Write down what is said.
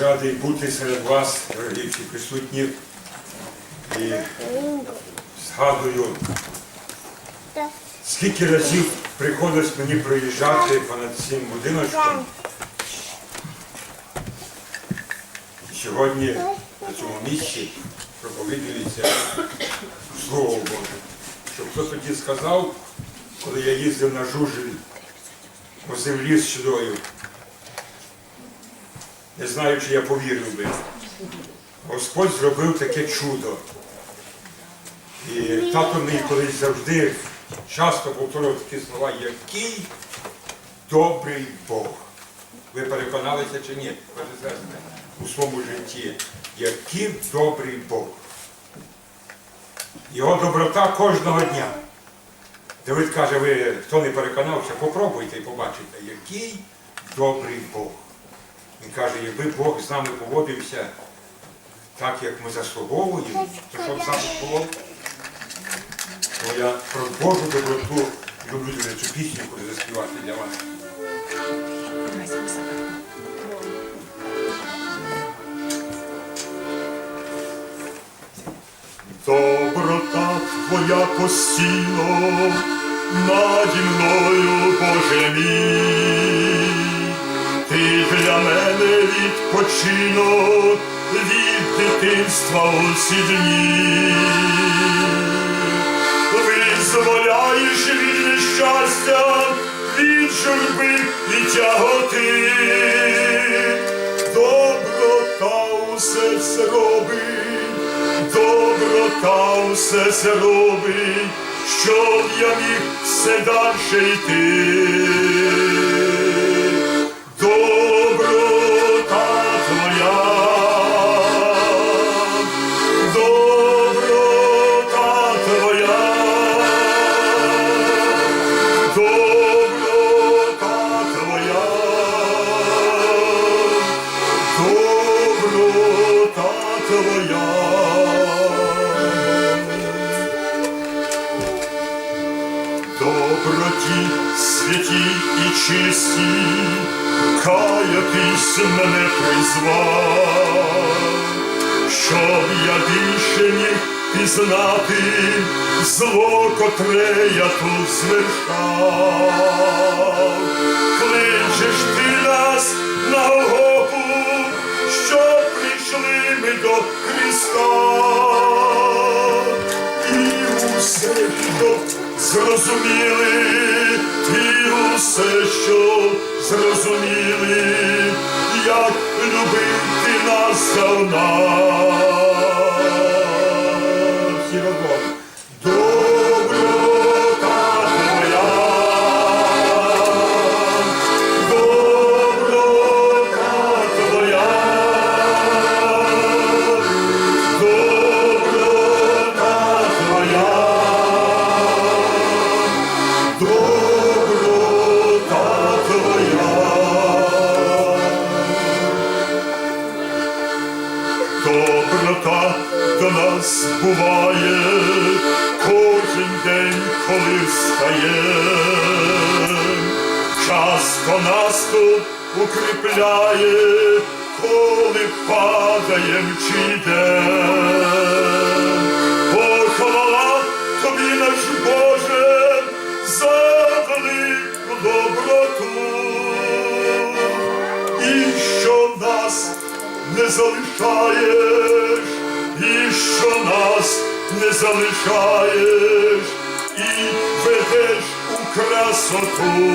Радий бути серед вас, дорогі всі присутні. І згадую, скільки разів приходилось мені проїжджати понад цим будиночком. Сьогодні на цьому місці проповідується Слово Боже. Щоб хто тоді сказав, коли я їздив на жужель по землі з чудою, не знаю, чи я повірив би. Господь зробив таке чудо. І тато мій колись завжди часто повторював такі слова, який добрий Бог. Ви переконалися чи ні, сестри, у своєму житті, який добрий Бог. Його доброта кожного дня. Давид каже, ви хто не переконався, попробуйте і побачите, який добрий Бог. Він каже, якби Бог з нами поводився так, як ми заслуговуємо, то що б було? То я про Божу доброту люблю цю пісню, заспівати для вас. Доброта твоя постійно наді мною, Боже мій. Ти для мене відпочинок від дитинства усі дні. Визволяєш від нещастя, від журби і тяготи. Доброта усе це робить, доброта усе це робить, щоб я міг все дальше йти. Святі і чисті, каятись мене призвав, щоб я більше міг пізнати зло, котре я тут звершав. Кличеш ти нас на Голгофу, щоб прийшли ми до Христа і усе, що зрозуміли, і усе, що зрозуміли, як любити нас давна. Доброта до нас буває кожен день, коли встає. Часто нас тут укріпляє, коли падаєм чи йдем. О, хвала тобі, наш Боже, за велику доброту і що нас не залишаєш, і що нас не залишаєш, і ведеш у красоту.